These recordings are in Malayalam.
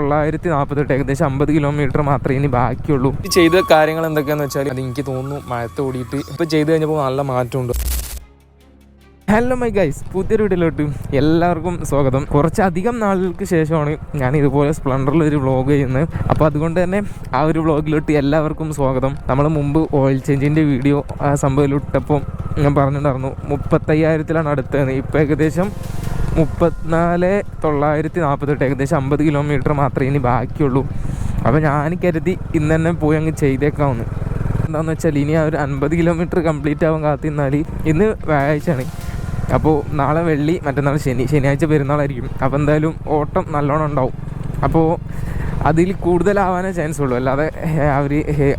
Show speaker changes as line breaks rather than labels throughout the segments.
തൊള്ളായിരത്തി നാൽപ്പത്തെട്ട് ഏകദേശം അമ്പത് കിലോമീറ്റർ മാത്രമേ ഇനി ബാക്കിയുള്ളൂ.
ഇത് ചെയ്ത കാര്യങ്ങൾ എന്തൊക്കെയാന്ന് വെച്ചാൽ അത് എനിക്ക് തോന്നുന്നു മഴത്ത് ഓടിയിട്ട് ഇപ്പൊ ചെയ്ത് കഴിഞ്ഞപ്പോൾ നല്ല മാറ്റമുണ്ട്.
ഹലോ മൈ ഗൈസ് പുതിയൊരു വീട്ടിലോട്ട് എല്ലാവർക്കും സ്വാഗതം. കുറച്ചധികം നാളുകൾക്ക് ശേഷമാണ് ഞാൻ ഇതുപോലെ സ്പ്ലണ്ടറിൽ ഒരു വ്ളോഗ് ചെയ്യുന്നത്. അപ്പോൾ അതുകൊണ്ട് തന്നെ ആ ഒരു വ്ളോഗിലോട്ട് എല്ലാവർക്കും സ്വാഗതം. നമ്മൾ മുമ്പ് ഓയിൽ ചേഞ്ചിന്റെ വീഡിയോ ആ സംഭവം ഇട്ടപ്പോൾ ഞാൻ പറഞ്ഞിട്ടുണ്ടായിരുന്നു മുപ്പത്തയ്യായിരത്തിലാണ് അടുത്തത്. ഇപ്പോൾ ഏകദേശം മുപ്പത്തിനാല് തൊള്ളായിരത്തി നാൽപ്പത്തെട്ട് ഏകദേശം അമ്പത് കിലോമീറ്റർ മാത്രമേ ഇനി ബാക്കിയുള്ളൂ. അപ്പോൾ ഞാൻ കരുതി ഇന്ന് തന്നെ പോയി അങ്ങ് ചെയ്തേക്കാവുന്നു. എന്താണെന്ന് വെച്ചാൽ ഇനി ആ ഒരു അൻപത് കിലോമീറ്റർ കംപ്ലീറ്റ് ആവാൻ കാത്തിരുന്നാൽ ഇന്ന് വ്യാഴാഴ്ചയാണ്. അപ്പോൾ നാളെ വെള്ളി മറ്റന്നാൾ ശനി. ശനിയാഴ്ച പെരുന്നാളായിരിക്കും. അപ്പോൾ എന്തായാലും ഓട്ടം നല്ലോണം ഉണ്ടാവും. അപ്പോൾ അതിൽ കൂടുതലാവാനേ ചാൻസ് ഉള്ളൂ. അല്ലാതെ അവർ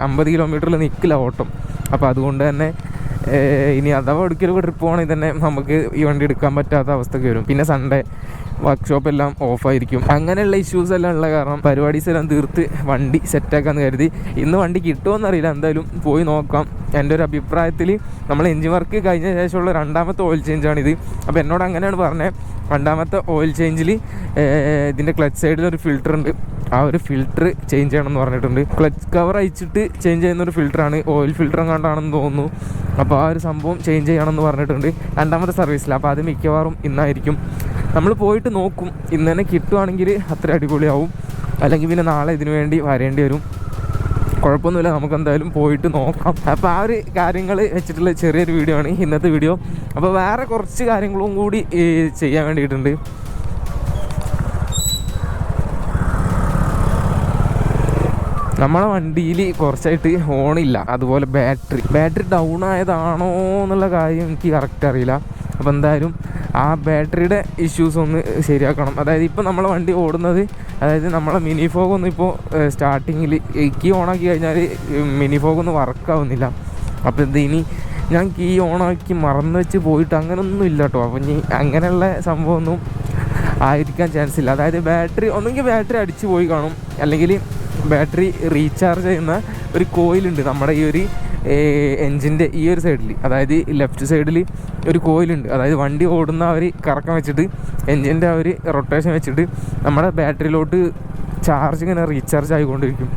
അമ്പത് കിലോമീറ്ററിൽ നിൽക്കില്ല ഓട്ടം. അപ്പോൾ അതുകൊണ്ട് തന്നെ ഇനി അഥവാ ഒടുക്കലൊക്കെ ട്രിപ്പ് പോകണമെങ്കിൽ തന്നെ നമുക്ക് ഈ വണ്ടി എടുക്കാൻ പറ്റാത്ത അവസ്ഥയ്ക്ക് വരും. പിന്നെ സൺഡേ വർക്ക്ഷോപ്പ് എല്ലാം ഓഫായിരിക്കും അങ്ങനെയുള്ള ഇഷ്യൂസ് എല്ലാം ഉള്ള കാരണം പരിപാടീസ് എല്ലാം തീർത്ത് വണ്ടി സെറ്റാക്കാന്ന് കരുതി. ഇന്ന് വണ്ടി കിട്ടുമോ അറിയില്ല. എന്തായാലും പോയി നോക്കാം. എന്റെ ഒരു അഭിപ്രായത്തിൽ നമ്മൾ എഞ്ചിൻ വർക്ക് കഴിഞ്ഞ ശേഷമുള്ള രണ്ടാമത്തെ ഓയിൽ ചേഞ്ചാണിത് അപ്പോൾ എന്നോട് അങ്ങനെയാണ് പറഞ്ഞത് രണ്ടാമത്തെ ഓയിൽ ചേഞ്ചിൽ ഇതിന്റെ ക്ലച്ച് സൈഡിൽ ഒരു ഫിൽറ്റർ ഉണ്ട്. ആ ഒരു ഫിൽറ്റർ ചേഞ്ച് ചെയ്യണമെന്ന് പറഞ്ഞിട്ടുണ്ട്. ക്ലച്ച് കവർ അയച്ചിട്ട് ചേഞ്ച് ചെയ്യുന്ന ഒരു ഫിൽറ്ററാണ് ഓയിൽ ഫിൽറ്റർ കണ്ടാണെന്ന് തോന്നുന്നു. അപ്പോൾ ആ ഒരു സംഭവം ചേഞ്ച് ചെയ്യണമെന്ന് പറഞ്ഞിട്ടുണ്ട്. രണ്ടാമത്തെ സർവീസിൽ അപ്പോൾ അത് മിക്കവാറും ഇന്നായിരിക്കും. നമ്മൾ പോയിട്ട് നോക്കും. ഇന്ന് തന്നെ കിട്ടുവാണെങ്കിൽ അത്ര അടിപൊളിയാവും. അല്ലെങ്കിൽ പിന്നെ നാളെ ഇതിനു വേണ്ടി വരേണ്ടി വരും. കുഴപ്പമൊന്നുമില്ല. നമുക്ക് എന്തായാലും പോയിട്ട് നോക്കാം. അപ്പോൾ ആ ഒരു കാര്യങ്ങൾ വെച്ചിട്ടുള്ള ചെറിയൊരു വീഡിയോ ആണ് ഇന്നത്തെ വീഡിയോ അപ്പോൾ വേറെ കുറച്ച് കാര്യങ്ങളും കൂടി ചെയ്യാൻ വേണ്ടിയിട്ടുണ്ട്. നമ്മളെ വണ്ടിയിൽ കുറച്ചായിട്ട് ഹോണില്ല അതുപോലെ ബാറ്ററി. ബാറ്ററി ഡൗൺ ആയതാണോ എന്നുള്ള കാര്യം എനിക്ക് കറക്റ്റ് അറിയില്ല. അപ്പോൾ എന്തായാലും ആ ബാറ്ററിയുടെ ഇഷ്യൂസ് ഒന്ന് ശരിയാക്കണം. അതായത് ഇപ്പോൾ നമ്മളെ വണ്ടി ഓടുന്നത് അതായത് നമ്മളെ മിനി ഫോഗ് ഒന്നും ഇപ്പോൾ സ്റ്റാർട്ടിങ്ങിൽ കീ ഓണാക്കി കഴിഞ്ഞാൽ മിനി ഫോഗ് ഒന്നും വർക്കാവുന്നില്ല അപ്പോൾ ഇത് ഇനി ഞാൻ കീ ഓണാക്കി മറന്നു വെച്ച് പോയിട്ട് അങ്ങനെയൊന്നും ഇല്ല കേട്ടോ അപ്പം ഇനി അങ്ങനെയുള്ള സംഭവമൊന്നും ആയിരിക്കാൻ ചാൻസ് ഇല്ല. അതായത് ബാറ്ററി ഒന്നെങ്കിൽ ബാറ്ററി അടിച്ചു പോയി കാണും. അല്ലെങ്കിൽ ബാറ്ററി റീചാർജ് ചെയ്യുന്ന ഒരു കോയിലുണ്ട്. നമ്മുടെ ഈ ഒരു എൻജിന്റെ ഈ ഒരു സൈഡിൽ അതായത് ലെഫ്റ്റ് സൈഡിൽ ഒരു കോയിലുണ്ട്. അതായത് വണ്ടി ഓടുന്ന ആ ഒരു കറക്കം വെച്ചിട്ട് എൻജിന്റെ ആ ഒരു റൊട്ടേഷൻ വെച്ചിട്ട് നമ്മുടെ ബാറ്ററിയിലോട്ട് ചാർജ് ഇങ്ങനെ റീചാർജ് ആയിക്കൊണ്ടിരിക്കും.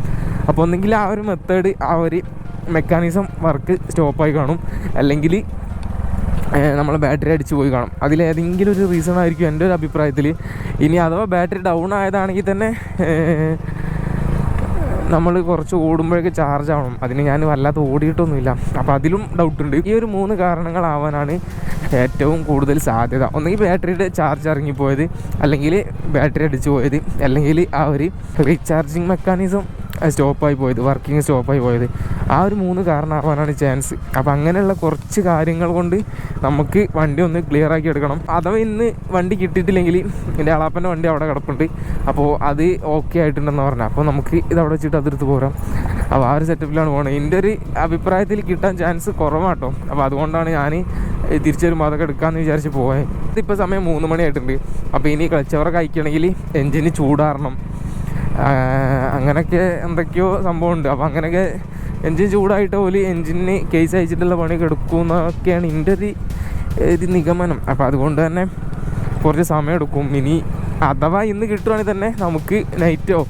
അപ്പോൾ ഒന്നെങ്കിൽ ആ ഒരു മെത്തേഡ് ആ ഒരു മെക്കാനിസം വർക്ക് സ്റ്റോപ്പായി കാണും. അല്ലെങ്കിൽ നമ്മൾ ബാറ്ററി അടിച്ചു പോയി കാണും. അതിലേതെങ്കിലും ഒരു റീസൺ ആയിരിക്കും എന്റെ ഒരു അഭിപ്രായത്തിൽ. ഇനി അഥവാ ബാറ്ററി ഡൗൺ ആയതാണെങ്കിൽ തന്നെ നമ്മൾ കുറച്ച് ഓടുമ്പോഴേക്ക് ചാർജ് ആവണം. അതിന് ഞാൻ വല്ലാതെ ഓടിയിട്ടൊന്നുമില്ല. അപ്പോൾ അതിലും ഡൗട്ട് ഉണ്ട്. ഈ ഒരു മൂന്ന് കാരണങ്ങളാവാനാണ് ഏറ്റവും കൂടുതൽ സാധ്യത. ഒന്നെങ്കിൽ ബാറ്ററിയുടെ ചാർജ് ഇറങ്ങിപ്പോയത് അല്ലെങ്കിൽ ബാറ്ററി അടിച്ചു പോയത് അല്ലെങ്കിൽ ആ ഒരു റീചാർജിങ് മെക്കാനിസം സ്റ്റോപ്പായി പോയത് വർക്കിംഗ് സ്റ്റോപ്പായി പോയത്. ആ ഒരു മൂന്ന് കാരണമാവാനാണ് ചാൻസ് അപ്പം അങ്ങനെയുള്ള കുറച്ച് കാര്യങ്ങൾ കൊണ്ട് നമുക്ക് വണ്ടി ഒന്ന് ക്ലിയർ ആക്കി എടുക്കണം. അഥവാ ഇന്ന് വണ്ടി കിട്ടിയിട്ടില്ലെങ്കിൽ എന്റെ അളാപ്പന്റെ വണ്ടി അവിടെ കിടപ്പുണ്ട്. അപ്പോൾ അത് ഓക്കെ ആയിട്ടുണ്ടെന്ന് പറഞ്ഞു. അപ്പോൾ നമുക്ക് ഇത് അവിടെ വെച്ചിട്ട് അതെടുത്ത് പോരാം. അപ്പോൾ ആ ഒരു സെറ്റപ്പിലാണ് പോകുന്നത് എന്റെ ഒരു അഭിപ്രായത്തിൽ കിട്ടാൻ ചാൻസ് കുറവാട്ടോ. അപ്പോൾ അതുകൊണ്ടാണ് ഞാൻ തിരിച്ചൊരു അതൊക്കെ എടുക്കാമെന്ന് വിചാരിച്ച് പോയത് ഇതിപ്പോൾ സമയം മൂന്ന് മണിയായിട്ടുണ്ട് അപ്പോൾ ഇനി ക്ലച്ചവറൊക്കെ അയക്കണമെങ്കിൽ എൻജിന് ചൂടാറണം. അങ്ങനെയൊക്കെ എന്തൊക്കെയോ സംഭവമുണ്ട്. അപ്പോൾ അങ്ങനെയൊക്കെ എൻജിൻ ചൂടായിട്ട് പോലും എൻജിന് കേസ് അയച്ചിട്ടുള്ള പണിയൊക്കെ എടുക്കുമെന്നൊക്കെയാണ് എന്റെ ഒരു ഒരു നിഗമനം. അപ്പോൾ അതുകൊണ്ട് തന്നെ കുറച്ച് സമയം എടുക്കും. ഇനി അഥവാ ഇന്ന് കിട്ടുവാണെങ്കിൽ തന്നെ നമുക്ക് നൈറ്റോ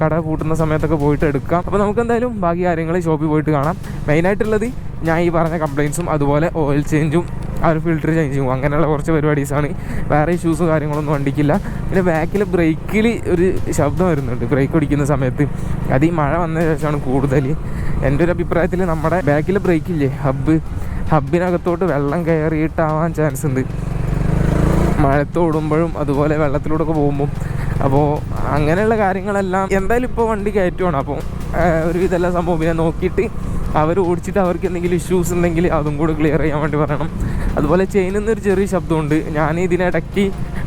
കട കൂട്ടുന്ന സമയത്തൊക്കെ പോയിട്ട് എടുക്കാം. അപ്പോൾ നമുക്ക് എന്തായാലും ബാക്കി കാര്യങ്ങൾ ഷോപ്പിൽ പോയിട്ട് കാണാം. മെയിനായിട്ടുള്ളത് ഞാൻ ഈ പറഞ്ഞ കംപ്ലയിൻസും അതുപോലെ ഓയിൽ ചേഞ്ചും ആ ഒരു ഫിൽറ്റർ ചേഞ്ച് ചെയ്യും. അങ്ങനെയുള്ള കുറച്ച് പരിപാടീസാണ്. വേറെ ഇഷ്യൂസ് കാര്യങ്ങളൊന്നും വണ്ടിക്കില്ല പിന്നെ ബാക്കിൽ ബ്രേക്കിൽ ഒരു ശബ്ദം വരുന്നുണ്ട്. ബ്രേക്ക് ഓടിക്കുന്ന സമയത്ത്. അത് ഈ മഴ വന്ന ശേഷമാണ് കൂടുതൽ എന്റെ ഒരു അഭിപ്രായത്തിൽ നമ്മുടെ ബാക്കിൽ ബ്രേക്കില്ലേ ഹബ്ബ് ഹബ്ബിനകത്തോട്ട് വെള്ളം കയറിയിട്ടാവാൻ ചാൻസ് ഉണ്ട്. മഴത്തോടുമ്പോഴും അതുപോലെ വെള്ളത്തിലൂടെ ഒക്കെ പോകുമ്പോൾ അപ്പോൾ അങ്ങനെയുള്ള കാര്യങ്ങളെല്ലാം എന്തായാലും ഇപ്പോൾ വണ്ടി കയറ്റുവാണ്. അപ്പോൾ ഒരുവിധ എല്ലാ സംഭവം പിന്നെ നോക്കിയിട്ട് അവർ ഓടിച്ചിട്ട് അവർക്ക് എന്തെങ്കിലും ഇഷ്യൂസ് ഉണ്ടെങ്കിൽ അതും കൂടെ ക്ലിയർ ചെയ്യാൻ വേണ്ടി പറയണം. അതുപോലെ ചെയിനിൽ നിന്നൊരു ചെറിയ ശബ്ദമുണ്ട്. ഞാൻ ഇതിനിടയ്ക്ക്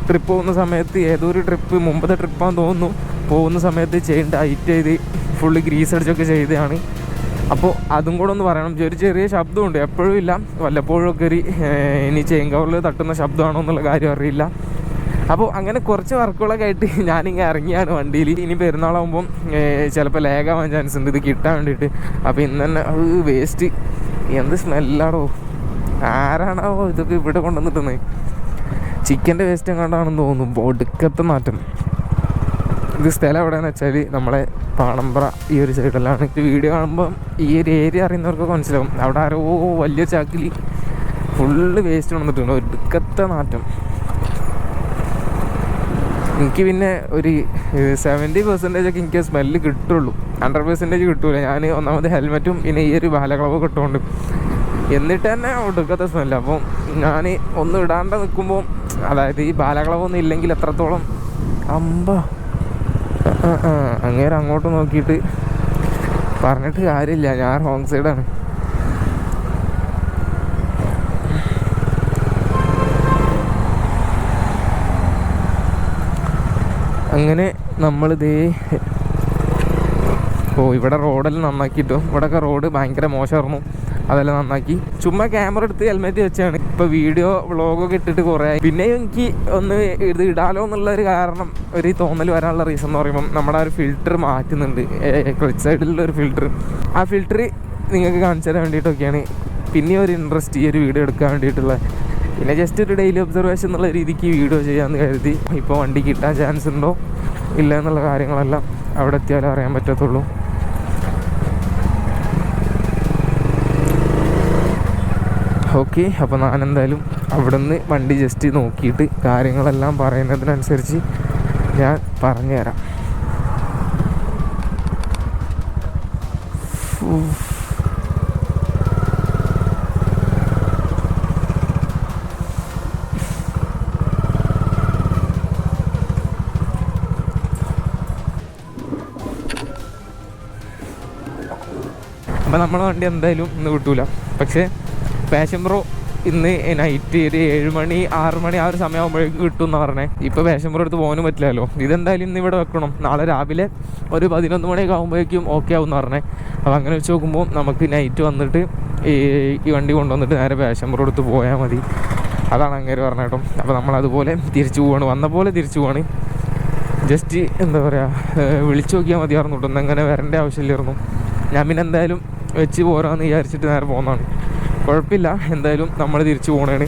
ട്രിപ്പ് പോകുന്ന സമയത്ത് ഏതോ ഒരു ട്രിപ്പ് മുമ്പത്തെ ട്രിപ്പാന്ന് തോന്നുന്നു. പോകുന്ന സമയത്ത് ചെയിൻ ടൈറ്റ് ചെയ്ത് ഫുള്ള് ഗ്രീസ് അടിച്ചൊക്കെ ചെയ്തതാണ്. അപ്പോൾ അതും കൂടെ ഒന്ന് പറയണം. ഒരു ചെറിയ ശബ്ദമുണ്ട്. എപ്പോഴും ഇല്ല. വല്ലപ്പോഴും ഒക്കെ ഒരു ഇനി ചെയിൻ കവറിൽ തട്ടുന്ന ശബ്ദമാണോ എന്നുള്ള കാര്യം അറിയില്ല. അപ്പോൾ അങ്ങനെ കുറച്ച് വർക്കുകളൊക്കെ ആയിട്ട് ഞാനിങ്ങനെ ഇറങ്ങിയാണ് വണ്ടിയിൽ ഇനി പെരുന്നാളാകുമ്പം ചിലപ്പോൾ ലേഗാവാൻ ചാൻസ് ഉണ്ട്. ഇത് കിട്ടാൻ വേണ്ടിയിട്ട്. അപ്പോൾ ഇന്ന് തന്നെ വേസ്റ്റ് എന്ത് സ്മെല്ലാടോ ആരാണാവോ ഇതൊക്കെ ഇവിടെ കൊണ്ടുവന്നിട്ടുന്നത് ചിക്കന്റെ വേസ്റ്റ് എങ്ങാണ്ടാണെന്ന് തോന്നുന്നു. ഒടുക്കത്തെ മാറ്റം ഇത് സ്ഥലം എവിടെയെന്ന് വെച്ചാൽ നമ്മളെ പാണമ്പ്ര ഈ ഒരു സൈഡിലാണ് വീഡിയോ കാണുമ്പം ഈ ഒരു ഏരിയ അറിയുന്നവർക്ക് മനസ്സിലാവും. അവിടെ ആരോ വലിയ ചാക്കിൽ ഫുള്ള് വേസ്റ്റ് വന്നിട്ടുണ്ട് ഒടുക്കത്തെ നാറ്റം. എനിക്ക് പിന്നെ ഒരു സെവന്റി പെർസെന്റേജ് ഒക്കെ എനിക്ക് സ്മെല്ല് കിട്ടുള്ളൂ. ഹൺഡ്രഡ് പെർസെന്റേജ് കിട്ടൂല. ഞാൻ ഒന്നാമത് ഹെൽമെറ്റും പിന്നെ ഈ ഒരു ബാലക്ലവും കിട്ടുകൊണ്ട് എന്നിട്ട് തന്നെ ഒടുക്കത്തെ സ്മെല്ല് അപ്പം ഞാൻ ഒന്നും ഇടാണ്ട് നിൽക്കുമ്പോൾ അതായത് ഈ ബാലകളവൊന്നും ഇല്ലെങ്കിൽ എത്രത്തോളം അമ്പ ആ, അങ്ങോട്ട് നോക്കിയിട്ട് പറഞ്ഞിട്ട് കാര്യമില്ല. ഞാൻ റോങ് സൈഡാണ് അങ്ങനെ നമ്മൾ നമ്മളിതേ ഓ ഇവിടെ റോഡെല്ലാം നന്നാക്കിയിട്ടു ഇവിടെയൊക്കെ റോഡ് ഭയങ്കര മോശമായിരുന്നു. അതെല്ലാം നന്നാക്കി. ചുമ്മാ ക്യാമറ എടുത്ത് ഹെൽമെറ്റ് വെച്ചാണ്. ഇപ്പൊ വീഡിയോ വ്ളോഗൊക്കെ ഇട്ടിട്ട് കുറേ പിന്നെ എനിക്ക് ഒന്ന് ഇത് ഇടാലോ എന്നുള്ള ഒരു കാരണം ഒരു തോന്നൽ വരാനുള്ള റീസൺ എന്ന് പറയുമ്പോൾ നമ്മുടെ ഒരു ഫിൽറ്റർ മാറ്റുന്നുണ്ട്. ക്ലിച്ച് സൈഡിലുള്ള ഒരു ഫിൽറ്റർ ആ ഫിൽറ്റർ നിങ്ങൾക്ക് കാണിച്ചു തരാൻ വേണ്ടിയിട്ടൊക്കെയാണ്. പിന്നെ ഒരു ഇൻട്രസ്റ്റ് ഈ ഒരു വീഡിയോ എടുക്കാൻ വേണ്ടിയിട്ടുള്ള പിന്നെ ജസ്റ്റ് ഒരു ഡെയിലി ഒബ്സർവേഷൻ എന്നുള്ള രീതിക്ക് വീഡിയോ ചെയ്യാമെന്ന് കരുതി. ഇപ്പോൾ വണ്ടി കിട്ടാൻ ചാൻസ് ഉണ്ടോ? ഇല്ല എന്നുള്ള കാര്യങ്ങളെല്ലാം അവിടെ എത്തിയാലേ അറിയാൻ പറ്റത്തുള്ളൂ. ഓക്കെ അപ്പോൾ ഞാൻ എന്തായാലും നിന്ന് വണ്ടി ജസ്റ്റ് നോക്കിയിട്ട് കാര്യങ്ങളെല്ലാം പറയുന്നതിനനുസരിച്ച് ഞാൻ പറഞ്ഞുതരാം. അപ്പോൾ നമ്മളെ വണ്ടി എന്തായാലും ഇന്ന് കിട്ടൂല. പക്ഷേ പാഷൻ പ്രോ ഇന്ന് നൈറ്റ് ഒരു ഏഴ് മണി ആറ് മണി ആ ഒരു സമയമാകുമ്പോഴേക്കും കിട്ടും എന്ന് പറഞ്ഞേ. ഇപ്പോൾ പാഷൻ പ്രോ എടുത്ത് പോകാനും പറ്റില്ലല്ലോ. ഇതെന്തായാലും ഇന്ന് ഇവിടെ വെക്കണം. നാളെ രാവിലെ ഒരു പതിനൊന്ന് മണിയൊക്കെ ആകുമ്പോഴേക്കും ഓക്കെ ആവും എന്ന് പറഞ്ഞേ. അപ്പോൾ അങ്ങനെ വെച്ച് നോക്കുമ്പോൾ നമുക്ക് നൈറ്റ് വന്നിട്ട് ഈ ഈ വണ്ടി കൊണ്ടുവന്നിട്ട് നേരെ പാഷൻ പ്രോ എടുത്ത് പോയാൽ മതി. അതാണ് അങ്ങനെ പറഞ്ഞ കേട്ടോ. അപ്പോൾ നമ്മൾ അതുപോലെ തിരിച്ചു പോവാണ്. വന്ന പോലെ തിരിച്ചു പോവാണ്. ജസ്റ്റ് എന്താ പറയുക വിളിച്ചു നോക്കിയാൽ മതിയായിരുന്നു കേട്ടോ. ഒന്നും അങ്ങനെ വരേണ്ട ആവശ്യമില്ലായിരുന്നു. ഞാൻ പിന്നെ എന്തായാലും വെച്ച് പോരാന്ന് വിചാരിച്ചിട്ട് നേരെ പോകുന്നതാണ് കുഴപ്പമില്ല എന്തായാലും നമ്മൾ തിരിച്ചു പോകണേണ്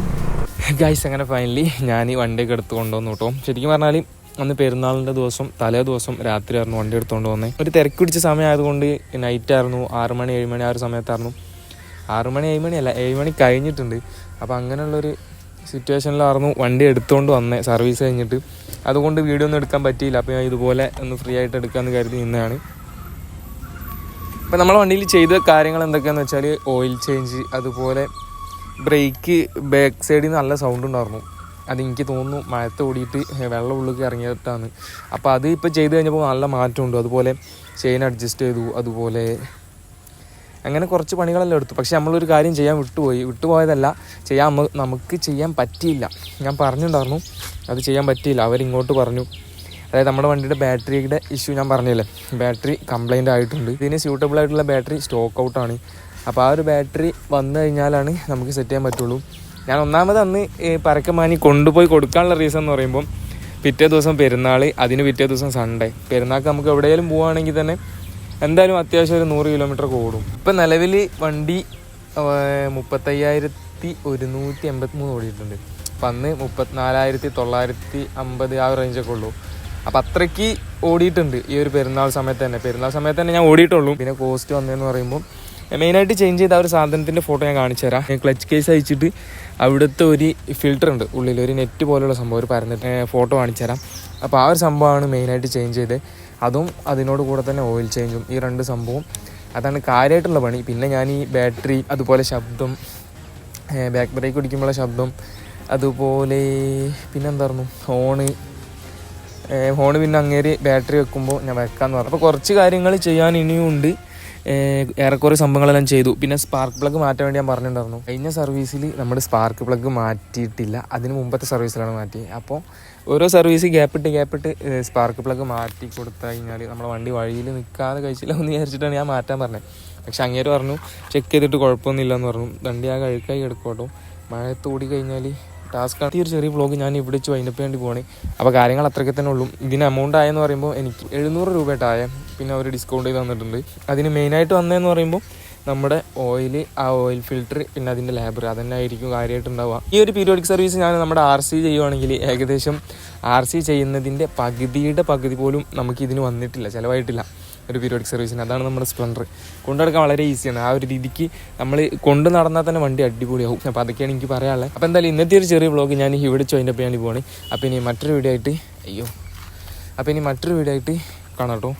ഗൈസ് അങ്ങനെ ഫൈനലി ഞാൻ ഈ വണ്ടിയൊക്കെ എടുത്ത് കൊണ്ടുവന്നു കേട്ടോ ശരിക്കും പറഞ്ഞാൽ അന്ന് പെരുന്നാളിന്റെ ദിവസം തലേ ദിവസം രാത്രിയായിരുന്നു വണ്ടി എടുത്തുകൊണ്ട് വന്നേ. ഒരു തിരക്ക് പിടിച്ച സമയമായതുകൊണ്ട് നൈറ്റ് ആയിരുന്നു. ആറ് മണി ഏഴ് മണി ആ ഒരു സമയത്തായിരുന്നു. ആറ് മണി ഏഴ് മണിയല്ല ഏഴ് മണി കഴിഞ്ഞിട്ടുണ്ട്. അപ്പോൾ അങ്ങനെയുള്ളൊരു സിറ്റുവേഷനിലായിരുന്നു വണ്ടി എടുത്തുകൊണ്ട് വന്നേ സർവീസ് കഴിഞ്ഞിട്ട്. അതുകൊണ്ട് വീഡിയോ ഒന്നും എടുക്കാൻ പറ്റിയില്ല. അപ്പോൾ ഞാൻ ഇതുപോലെ ഒന്ന് ഫ്രീ ആയിട്ട് എടുക്കാമെന്ന് കരുതി നിന്നതാണ്. ഇപ്പം നമ്മളെ വണ്ടിയിൽ ചെയ്ത കാര്യങ്ങൾ എന്തൊക്കെയാണെന്ന് വെച്ചാൽ ഓയിൽ ചേഞ്ച് അതുപോലെ ബ്രേക്ക് ബാക്ക് സൈഡിൽ നല്ല സൗണ്ട് ഉണ്ടായിരുന്നു. അത് എനിക്ക് തോന്നുന്നു മഴത്ത് ഓടിയിട്ട് വെള്ളം ഉള്ളിൽ ഇറങ്ങിയിട്ടാണ് അപ്പോൾ അത് ഇപ്പോൾ ചെയ്ത് കഴിഞ്ഞപ്പോൾ നല്ല മാറ്റമുണ്ട്. അതുപോലെ ചെയിൻ അഡ്ജസ്റ്റ് ചെയ്തു. അതുപോലെ അങ്ങനെ കുറച്ച് പണികളെല്ലാം എടുത്തു. പക്ഷെ നമ്മളൊരു കാര്യം ചെയ്യാൻ വിട്ടുപോയി. വിട്ടുപോയതല്ല ചെയ്യാൻ നമുക്ക് ചെയ്യാൻ പറ്റിയില്ല. ഞാൻ പറഞ്ഞിട്ടുണ്ടായിരുന്നു അത് ചെയ്യാൻ പറ്റിയില്ല. അവരിങ്ങോട്ട് പറഞ്ഞു. അതായത് നമ്മുടെ വണ്ടിയുടെ ബാറ്ററിയുടെ ഇഷ്യൂ ഞാൻ പറഞ്ഞില്ലേ? ബാറ്ററി കംപ്ലൈന്റ് ആയിട്ടുണ്ട്. ഇതിന് സ്യൂട്ടബിൾ ആയിട്ടുള്ള ബാറ്ററി സ്റ്റോക്ക് ഔട്ടാണ് അപ്പോൾ ആ ഒരു ബാറ്ററി വന്നു കഴിഞ്ഞാലാണ് നമുക്ക് സെറ്റ് ചെയ്യാൻ പറ്റുള്ളൂ. ഞാൻ ഒന്നാമത് അന്ന് പരക്കമാനി കൊണ്ടുപോയി കൊടുക്കാനുള്ള റീസൺ എന്ന് പറയുമ്പം പിറ്റേ ദിവസം പെരുന്നാൾ അതിന് പിറ്റേ ദിവസം സൺഡേ പെരുന്നാൾക്ക് നമുക്ക് എവിടെയെങ്കിലും പോവുകയാണെങ്കിൽ തന്നെ എന്തായാലും അത്യാവശ്യം ഒരു നൂറ് കിലോമീറ്റർ ഓടും. ഇപ്പം നിലവിൽ വണ്ടി മുപ്പത്തയ്യായിരത്തി ഒരുന്നൂറ്റി എൺപത്തി മൂന്ന് ഓടിയിട്ടുണ്ട്. അപ്പം അന്ന് മുപ്പത്തിനാലായിരത്തി തൊള്ളായിരത്തി അമ്പത് ആ റേഞ്ചൊക്കെ ഉള്ളൂ. അപ്പം അത്രയ്ക്ക് ഓടിയിട്ടുണ്ട് ഈ ഒരു പെരുന്നാൾ സമയത്ത് തന്നെ. പെരുന്നാൾ സമയത്ത് തന്നെ ഞാൻ ഓടിയിട്ടുള്ളൂ. പിന്നെ കോസ്റ്റ് വന്നതെന്ന് പറയുമ്പോൾ മെയിനായിട്ട് ചേഞ്ച് ചെയ്ത ഒരു സാധനത്തിന്റെ ഫോട്ടോ ഞാൻ കാണിച്ചു തരാം. ക്ലച്ച് കേസ് അയച്ചിട്ട് അവിടുത്തെ ഒരു ഫിൽറ്റർ ഉണ്ട്. ഉള്ളിൽ ഒരു നെറ്റ് പോലെയുള്ള സംഭവം ഒരു പരന്നിട്ട് ഫോട്ടോ കാണിച്ചു തരാം. അപ്പോൾ ആ ഒരു സംഭവമാണ് മെയിനായിട്ട് ചേഞ്ച് ചെയ്തത്. അതും അതിനോട് കൂടെ തന്നെ ഓയിൽ ചേഞ്ചും ഈ രണ്ട് സംഭവം അതാണ് കാര്യമായിട്ടുള്ള പണി. പിന്നെ ഞാൻ ഈ ബാറ്ററി അതുപോലെ ശബ്ദം ബാക്ക് ബ്രേക്ക് പിടിക്കുമ്പോഴുള്ള ശബ്ദം അതുപോലെ പിന്നെന്തായിരുന്നു ഹോണ് ഫോണ് പിന്നെ അങ്ങേരി ബാറ്ററി വെക്കുമ്പോൾ ഞാൻ വെക്കാമെന്ന് പറഞ്ഞു. അപ്പോൾ കുറച്ച് കാര്യങ്ങൾ ചെയ്യാൻ ഇനിയും ഉണ്ട്. ഏറെക്കുറെ സംഭവങ്ങളെല്ലാം ചെയ്തു. പിന്നെ സ്പാർക്ക് പ്ലഗ് മാറ്റാൻ വേണ്ടി ഞാൻ പറഞ്ഞിട്ടുണ്ടായിരുന്നു. കഴിഞ്ഞ സർവീസിൽ നമ്മുടെ സ്പാർക്ക് പ്ലഗ് മാറ്റിയിട്ടില്ല. അതിന് മുമ്പത്തെ സർവീസിലാണ് മാറ്റി അപ്പോൾ ഓരോ സർവീസ് ഗ്യാപ്പിട്ട് ഗ്യാപ്പിട്ട് സ്പാർക്ക് പ്ലഗ് മാറ്റി കൊടുത്തു കഴിഞ്ഞാൽ നമ്മുടെ വണ്ടി വഴിയിൽ നിൽക്കാതെ കഴിച്ചില്ല എന്ന് വിചാരിച്ചിട്ടാണ് ഞാൻ മാറ്റാൻ പറഞ്ഞത് പക്ഷെ അങ്ങേര് പറഞ്ഞു ചെക്ക് ചെയ്തിട്ട് കുഴപ്പമൊന്നുമില്ല എന്ന് പറഞ്ഞു. വണ്ടി ആ കഴുക്കായി എടുക്കോട്ടോ മഴയത്ത് ഓടി കഴിഞ്ഞാൽ ടാസ്ക് ഈ ഒരു ചെറിയ വ്ളോഗ് ഞാൻ ഇവിടെ വെച്ച് വൈൻഡപ്പ് വേണ്ടി പോകണേ അപ്പോൾ കാര്യങ്ങൾ അത്രയ്ക്ക് തന്നെ ഉള്ളൂ. ഇതിന് എമൗണ്ട് ആയെന്ന് പറയുമ്പോൾ എനിക്ക് എഴുന്നൂറ് രൂപയായിട്ടായ പിന്നെ അവർ ഡിസ്കൗണ്ട് ചെയ്ത് തന്നിട്ടുണ്ട്. അതിന് മെയിനായിട്ട് വന്നതെന്ന് പറയുമ്പോൾ
നമ്മുടെ ഓയിൽ ആ ഓയിൽ ഫിൽറ്റർ പിന്നെ അതിന്റെ ലേബർ അതന്നെ ആയിരിക്കും കാര്യമായിട്ട് ഉണ്ടാവുക. ഈ ഒരു പീരിയോഡിക് സർവീസ് ഞാൻ നമ്മുടെ ആർ സി ചെയ്യുവാണെങ്കിൽ ഏകദേശം ആർ സി ചെയ്യുന്നതിന്റെ പകുതിയുടെ പകുതി പോലും നമുക്ക് ഇതിന് വന്നിട്ടില്ല ചിലവായിട്ടില്ല. ഒരു പീരിയോഡിക് സർവീസിന് അതാണ് നമ്മുടെ സ്പ്ലെൻഡർ കൊണ്ടുനടക്കാൻ വളരെ ഈസിയാണ് ആ ഒരു രീതിക്ക് നമ്മൾ കൊണ്ടു നടന്നാൽ തന്നെ വണ്ടി അടിപൊളിയാവും. അപ്പോൾ അതൊക്കെയാണ് എനിക്ക് പറയാനുള്ളത്. അപ്പോൾ എന്തായാലും ഇന്നത്തെ ഒരു ചെറിയ വ്ളോഗ് ഞാൻ ഇവിടെ അതിന്റെ ചെയ്യാൻ പോവാണ്. അപ്പോൾ ഇനി മറ്റൊരു വീഡിയോ ആയിട്ട് അയ്യോ. അപ്പോൾ ഇനി മറ്റൊരു വീഡിയോ ആയിട്ട് കാണാം കേട്ടോ.